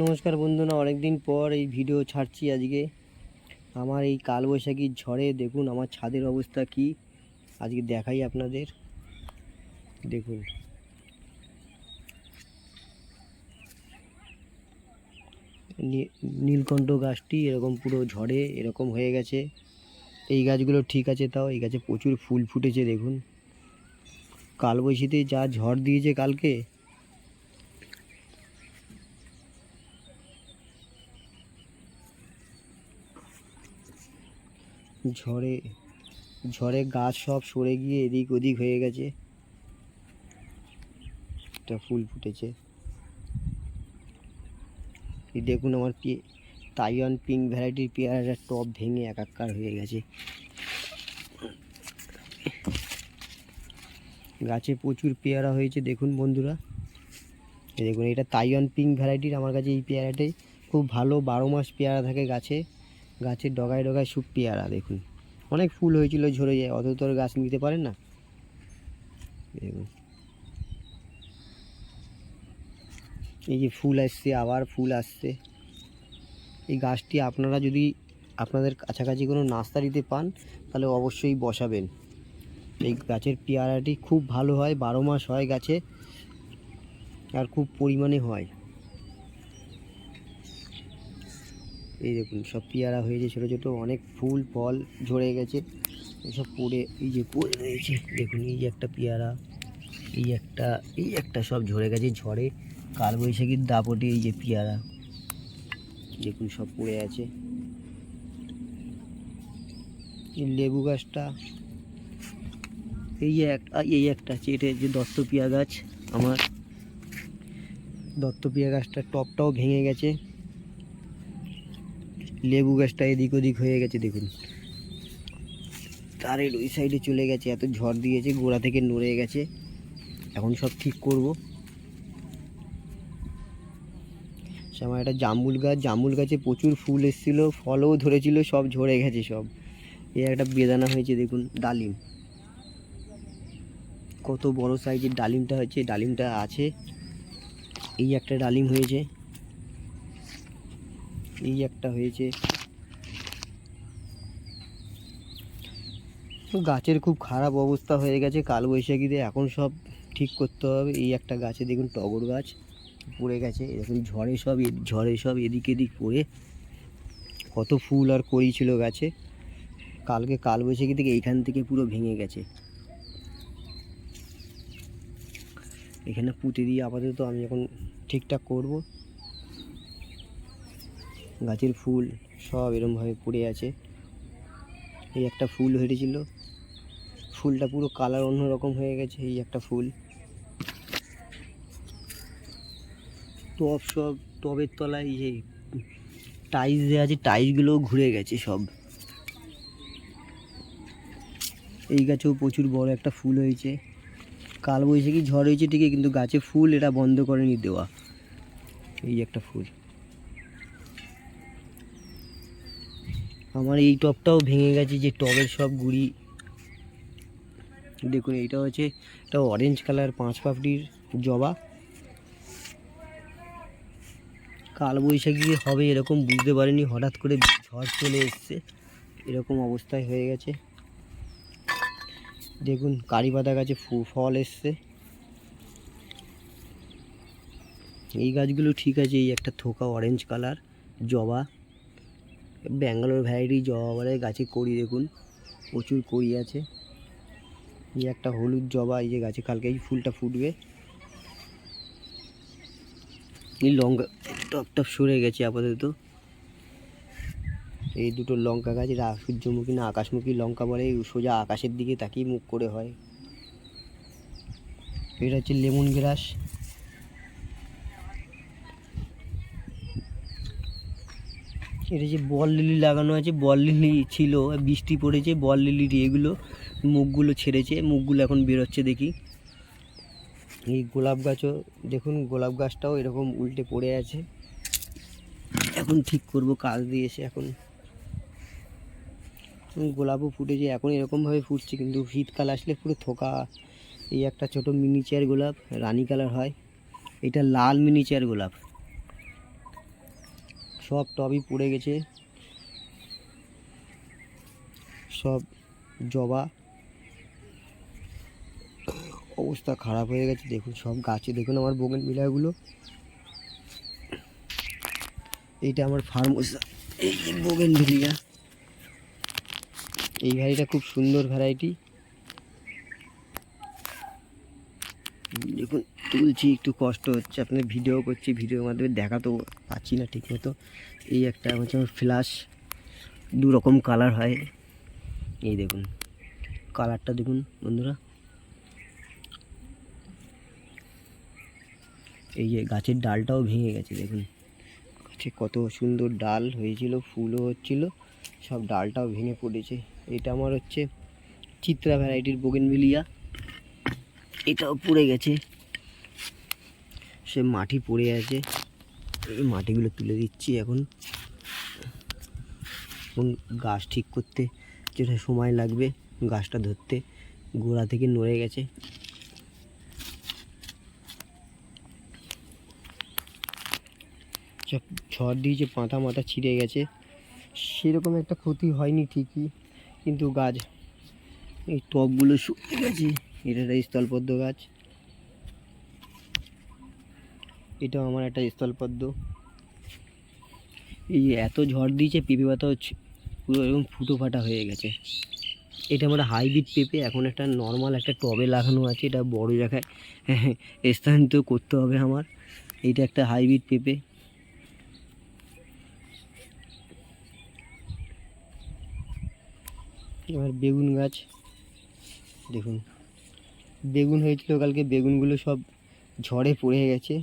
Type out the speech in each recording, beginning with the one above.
নমস্কার বন্ধুরা, অনেকদিন পর এই ভিডিও ছাড়ছি আজকে। আমার এই কালবৈশাখীর ঝড়ে দেখুন আমার ছাদের অবস্থা কি। আজকে দেখাই আপনাদের। দেখুন। নীলকণ্ঠ গাছটি এরকম পুরো ঝড়ে এরকম হয়ে গেছে। এই গাছগুলো ঠিক আছে তাও, এই গাছে প্রচুর ফুল ফুটেছে দেখুন। কালবৈশাখীতে যা ঝড় দিয়েছে কালকে ঝড়ে ঝড়ে গাছ সব সরে গিয়ে এদিক ওদিক হয়ে গেছে। একটা ফুল ফুটেছে। দেখুন আমার পি তাইওয়ান পিঙ্ক ভ্যারাইটির পেয়ারাটার টপ ভেঙে একাকার হয়ে গেছে। গাছে প্রচুর পেয়ারা হয়েছে, দেখুন বন্ধুরা। দেখুন, এটা তাইওয়ান পিঙ্ক ভ্যারাইটির আমার কাছে এই পেয়ারাটাই। খুব ভালো বারো মাস পেয়ারা থাকে গাছে। গাছের ডগায় ডগায় সুপ পেয়ারা, দেখুন। অনেক ফুল হয়েছিল ঝরে যায়, অত তোর গাছ নিতে পারেন না। দেখুন। এই যে ফুল আসছে, আবার ফুল আসছে। এই গাছটি আপনারা যদি আপনাদের কাছাকাছি কোনো নার্সারিতে পান, তাহলে অবশ্যই বসাবেন। এই গাছের পেয়ারাটি খুব ভালো হয়, বারো মাস হয় গাছে, আর খুব পরিমাণে হয়। এই দেখুন, সব পেয়ারা হয়েছে, ছোটো ছোটো, অনেক ফুল, ফল ঝরে গেছে। এসব পড়ে, এই যে পড়ে রয়েছে, দেখুন, এই যে একটা পেয়ারা, এই একটা এই একটা সব ঝরে গেছে, ঝড়ে। কালবৈশাখীর দাপটে এই যে পেয়ারা, দেখুন, সব পড়ে আছে। লেবু গাছটা, এই যে একটা এই একটা চেটে যে দত্তপিয়া গাছ, আমার। দত্তপিয়া গাছটার টপটাও ভেঙে গেছে। লেবু গাছটা এদিক ওদিক হয়ে গেছে, দেখুন। তারের ওই সাইডে চলে গেছে, এত ঝড় দিয়েছে, গোড়া থেকে নড়ে গেছে। এখন সব ঠিক করব। আমার একটা জামুল গাছ। জামুল গাছে প্রচুর ফুল এসেছিল, ফলও ধরেছিল, সব ঝরে গেছে সব। এই একটা বেদানা হয়েছে, দেখুন, ডালিম। কত বড় সাইজের ডালিমটা হয়েছে, ডালিমটা আছে। এই একটা ডালিম হয়েছে। এই একটা হয়েছে। তো গাছের খুব খারাপ অবস্থা হয়ে গেছে কালবৈশাখীতে, এখন সব ঠিক করতে হবে। এই একটা গাছে দেখুন টগর গাছ পড়ে গেছে, এরকম ঝড়ে সব ঝড়ে সব এদিক এদিক পড়ে। কত ফুল আর কড়ি ছিল গাছে। কালকে কালবৈশাখী থেকে এইখান থেকে পুরো ভেঙে গেছে। এখানে পুঁতে দিয়ে আপাতত আমি এখন ঠিকঠাক করব। গাছের ফুল সব এরমভাবে পড়ে আছে। এই একটা ফুল হয়েছিল ফুলটা পুরো কালার অন্যরকম হয়ে গেছে এই একটা ফুল। টব সব, টবের তলায় যে টাইস দেওয়া আছে টাইসগুলোও ঘুরে গেছে সব। এই গাছেও প্রচুর বড় একটা ফুল হয়েছে। কালবৈশাখী ঝড় হয়েছে ঠিকই, কিন্তু গাছে ফুল এটা বন্ধ করেনি দেওয়া। এই একটা ফুল। আমার এই টবটাও ভেঙে গেছে যে টবের সব গুড়ি। দেখুন, এইটা হচ্ছে একটা অরেঞ্জ কালার পাঁচ পাপড়ির জবা। কালবৈশাখী হবে এরকম, বুঝতে পারিনি, হঠাৎ করে ঝড় চলে এসছে। এরকম অবস্থায় হয়ে গেছে। দেখুন কারি পাতা গাছে ফল এসছে। এই গাছগুলো ঠিক আছে, এই একটা থোকা অরেঞ্জ কালার জবা। ব্যাঙ্গালোর ভ্যারাইটি জবা বলে গাছে কড়ি দেখুন, প্রচুর কড়ি আছে। এই একটা হলুদ জবা, এই যে গাছে কালকে এই ফুলটা ফুটবে। এই লঙ্কা, টপ টপ সরে গেছে আপাতত। এই দুটো লঙ্কা গাছ এরা সূর্যমুখী না আকাশমুখী লঙ্কা বলে সোজা আকাশের দিকে তাকিয়ে মুখ করে হয়। এটা হচ্ছে লেমন গ্রাস। এটা যে বল লিলি লাগানো আছে, বল লিলি ছিল, বৃষ্টি পড়েছে, বল লিলির এগুলো মুখগুলো ছেড়েছে, মুখগুলো এখন বেরোচ্ছে দেখি। এই গোলাপ গাছও, দেখুন গোলাপ গাছটাও এরকম উল্টে পড়ে আছে। এখন ঠিক করব কাজ দিয়েছে এখন। গোলাপও ফুটেছে, এখন এরকমভাবে ফুটছে, কিন্তু শীতকাল আসলে পুরো থোকা। এই একটা ছোট মিনিচার গোলাপ, রানী কালার হয়। এটা লাল মিনিচার গোলাপ। সব টবই পড়ে গেছে। সব জবা। অবস্থা খারাপ হয়ে গেছে। দেখুন, সব গাছে, দেখুন আমার বোগেন বিলাগুলো এইটা আমার ফার্মোসা এই বোগেন ভিলিয়া এই ভ্যারাইটিটা খুব সুন্দর ভ্যারাইটি দেখুন তুলছি একটু কষ্ট হচ্ছে, আপনার ভিডিও করছি, ভিডিওর মাধ্যমে দেখাতেও পাচ্ছি না ঠিক মতো এই একটা হচ্ছে আমার ফ্ল্যাশ দু রকম কালার হয়। এই দেখুন কালারটা দেখুন বন্ধুরা। এই যে গাছের ডালটাও ভেঙে গেছে, দেখুন। গাছে কত সুন্দর ডাল হয়েছিল, ফুলও হচ্ছিল, সব ডালটাও ভেঙে পড়েছে। এটা আমার হচ্ছে চিত্রা ভ্যারাইটির বোগেনভিলিয়া এটাও পড়ে গেছে। সে মাটি পড়ে আছে। এই মাটিগুলো তুলে দিচ্ছি এখন। এবং গাছ ঠিক করতে যেটা সময় লাগবে গাছটা ধরতে। গোড়া থেকে নড়ে গেছে। ঝড় দিয়েছে পাতা মাথা ছিঁড়ে গেছে। সেরকম একটা ক্ষতি হয়নি ঠিকই, কিন্তু গাছ, এই টবগুলো শুকিয়ে গেছে। এটা স্থলপদ্ম গাছ। এটাও আমার একটা স্থলপদ্ম। এই এত ঝড় দিয়েছে পেঁপে পাতা হচ্ছে, পুরো এরকম ফুটো ফাটা হয়ে গেছে। এটা আমার হাইব্রিড পেঁপে, এখন একটা নর্মাল একটা টবে লাগানো আছে, এটা বড় জায়গায় স্থানান্তর করতে হবে আমার। এটা একটা হাইব্রিড পেঁপে। এবার বেগুন গাছ, দেখুন। বেগুন হয়েছিল কালকে, বেগুনগুলো সব ঝড়ে পড়ে গেছে।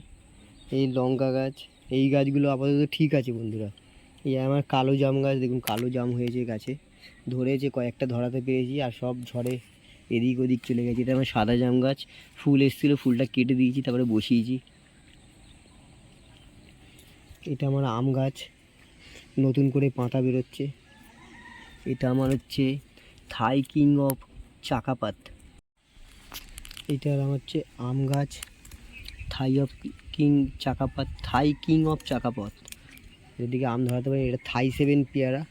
এই লঙ্কা গাছ, এই গাছগুলো আপাতত ঠিক আছে বন্ধুরা। এই আমার কালো জাম গাছ, দেখুন কালো জাম হয়েছে গাছে। ধরেছে কয়েকটা ধরাতে পেরেছি আর সব ঝড়ে এদিক ওদিক চলে গেছে। এটা আমার সাদা জাম গাছ, ফুল এসেছিল, ফুলটা কেটে দিয়েছি, তারপরে বসিয়েছি। এটা আমার আম গাছ, নতুন করে পাতা বেরোচ্ছে। এটা আমার হচ্ছে থাই কিং অফ চাকাপাত। এটা আমার হচ্ছে আম গাছ, থাই অফ কিং চাকাপাত থাই কিং অফ চাকাপাত এদিকে আম ধরাতে পারি, এটা থাই সেভেন পেয়ারা।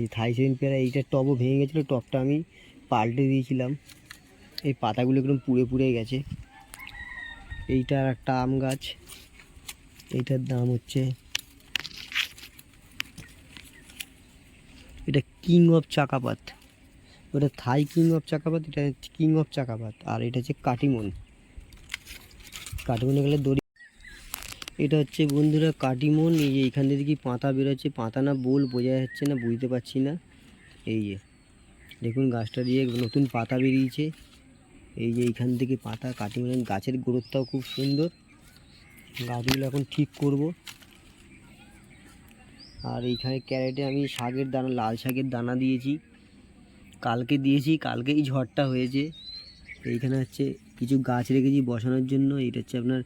এই থাই সেভেন পেয়ারা এইটার টবও ভেঙে গেছিল টবটা আমি পাল্টে দিয়েছিলাম। এই পাতাগুলো একদম পুড়ে পুড়ে গেছে। এইটার একটা আম গাছ। এইটার দাম হচ্ছে, এটা কিং অফ চাকাপাত ওটা থাই কিং অফ চাকাপাত এটা কিং অফ চাকাপাত আর এটা হচ্ছে কাটিমন। কাটিমনে গেলে দড়ি। এটা হচ্ছে বন্ধুরা কাটিমন, এই যে এইখান থেকে কি পাতা বেরোচ্ছে, পাতা না বোল, বোঝা যাচ্ছে না, বুঝতে পারছি না। এই যে, দেখুন গাছটা দিয়ে নতুন পাতা বেরিয়েছে। এই যে এইখান থেকে পাতা কাটিমনের গাছের গ্রোথটাও খুব সুন্দর। গাছগুলো এখন ঠিক করব। আর এইখানে ক্যারেটে আমি শাকের দানা, লাল শাকের দানা দিয়েছি। কালকে দিয়েছি, কালকেই ঝড়টা হয়েছে। এইখানে হচ্ছে কিছু গাছ রেখেছি বসানোর জন্য, এটা হচ্ছে আপনার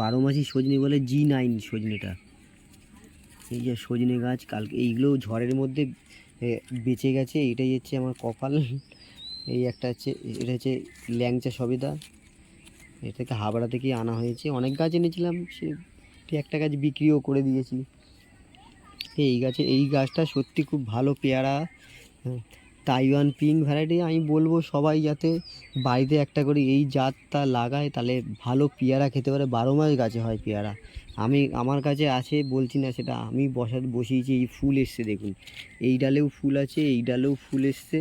বারো মাসি সজনে বলে জি নাইন সজনেটা। এই যে সজনে গাছ, কালকে এইগুলো ঝড়ের মধ্যে বেঁচে গেছে, এটাই হচ্ছে আমার কপাল। এই একটা হচ্ছে, এটা হচ্ছে ল্যাংচা সবেদা। এটাকে হাবড়া থেকে আনা হয়েছে। অনেক গাছ এনেছিলাম, সে একটা গাছ বিক্রিও করে দিয়েছি। এই গাছে, এই গাছটা সত্যি খুব ভালো পেয়ারা। তাইওয়ান পিঙ্ক ভ্যারাইটি আমি বলব সবাই যাতে বাড়িতে একটা করে এই জাতটা লাগায়, তাহলে ভালো পেয়ারা খেতে পারে। বারো মাস গাছে হয় পেয়ারা। আমি, আমার কাছে আছে, বলছি না সেটা, আমি বসা, বসিয়েছি, এই ফুল এসছে দেখুন। এই ডালেও ফুল আছে, এই ডালেও ফুল এসছে।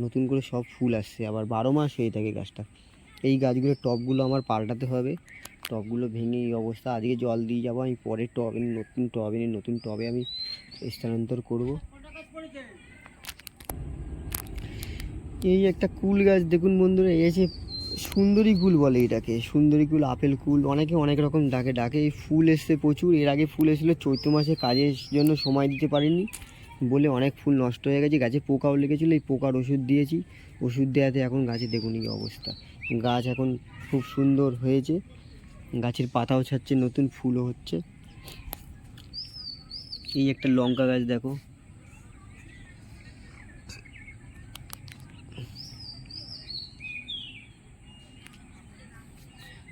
নতুন করে সব ফুল আসছে। আবার বারো মাস হয়ে থাকে গাছটা। এই গাছগুলোর টবগুলো আমার পাল্টাতে হবে। টবগুলো ভেঙে এই অবস্থা। আজকে জল দিয়ে যাব, আমি পরে টব নতুন টব এনে, নতুন টবে আমি স্থানান্তর করব। এই একটা কুল গাছ, দেখুন বন্ধুরা, এই যে সুন্দরী কুল বলে এটাকে, সুন্দরী কুল, আপেল কুল, অনেকে অনেক রকম ডাকে ডাকে, এই ফুল এসছে প্রচুর, এর আগে ফুল এসেছিল, চৈত্র মাসে কাজের জন্য সময় দিতে পারিনি বলে অনেক ফুল নষ্ট হয়ে গেছে, গাছে পোকাও লেগেছিলো, এই পোকার ওষুধ দিয়েছি, ওষুধ দেওয়াতে এখন গাছে দেখুন এই অবস্থা, গাছ এখন খুব সুন্দর হয়েছে, গাছের পাতাও ছাড়ছে, নতুন ফুলও হচ্ছে, এই একটা লঙ্কা গাছ দেখো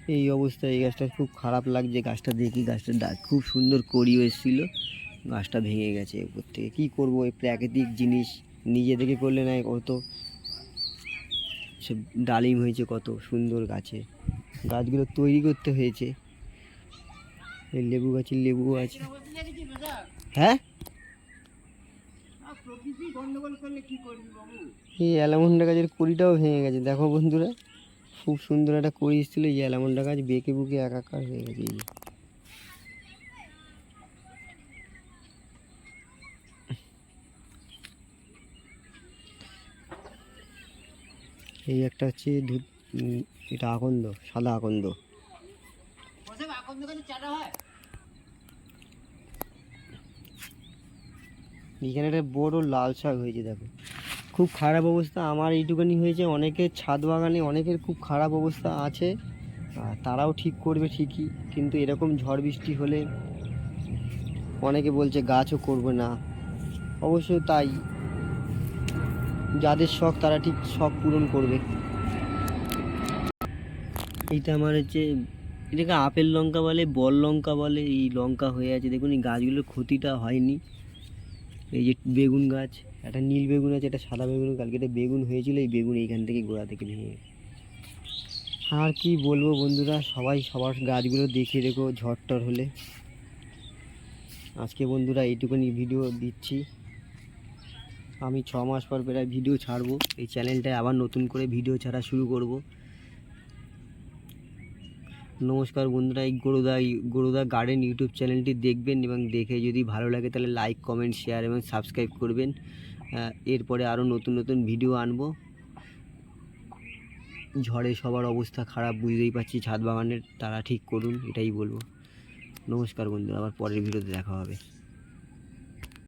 এই অবস্থায় এই গাছটা খুব খারাপ লাগছে গাছটা দেখি গাছটা খুব সুন্দর করিও এসেছিল। গাছটা ভেঙে গেছে উপর থেকে। কী করব, এই প্রাকৃতিক জিনিস নিজে থেকে করলে না, কত সে ডালিম হয়েছে, কত সুন্দর গাছে। গাছগুলো তৈরি করতে হয়েছে। এই লেবু গাছের লেবু আছে হ্যাঁ? এই অ্যালামন্ডা গাছের কুড়িটাও ভেঙে গেছে। দেখো বন্ধুরা। খুব সুন্দর একটা কড়ি এসেছিল এই অ্যালামন্ডা গাছ বেঁকে বুকে একাকার হয়ে গেছে এই একটা হচ্ছে ধূপ এটা আকন্দ সাদা আকন্দ। এখানে একটা বড় লাল শাক হয়েছে দেখো। খুব খারাপ অবস্থা। আমার এইটুখানি হয়েছে অনেকের ছাদ বাগানে, অনেকের খুব খারাপ অবস্থা আছে। তারাও ঠিক করবে ঠিকই, কিন্তু এরকম ঝড় বৃষ্টি হলে অনেকে বলছে গাছও করবে না। অবশ্য তাই, যাদের শখ তারা ঠিক শখ পূরণ করবে। এইটা আমার হচ্ছে, এটাকে আপেল লঙ্কা বলে, বল লঙ্কা বলে, এই লঙ্কা হয়ে আছে। দেখুন এই গাছগুলোর ক্ষতিটা হয়নি। এই যে বেগুন গাছ। একটা নীল বেগুন আছে, একটা সাদা বেগুন, কালকে একটা বেগুন হয়েছিল, এই বেগুন এইখান থেকে গোড়া থেকে ভেঙে। আর কি বলব বন্ধুরা, সবাই সবার গাছগুলো দেখে রেখো ঝড় টর হলে। আজকে বন্ধুরা এইটুকুনি ভিডিও দিচ্ছি। আমি ছ মাস পর প্রায় ভিডিও ছাড়বো। এই চ্যানেলটায় আবার নতুন করে ভিডিও ছাড়া শুরু করব। নমস্কার বন্ধুরা, এই গরুদা গরুদা গার্ডেন ইউটিউব চ্যানেলটি দেখবেন এবং দেখে যদি ভালো লাগে তাহলে লাইক কমেন্ট শেয়ার এবং সাবস্ক্রাইব করবেন। এরপরে আরও নতুন নতুন ভিডিও আনব। ঝড়ে সবার অবস্থা খারাপ, বুঝতেই পারছি ছাদ বাগানের, তারা ঠিক করুন, এটাই বলব। নমস্কার বন্ধুরা, আবার পরের ভিডিওতে দেখা হবে।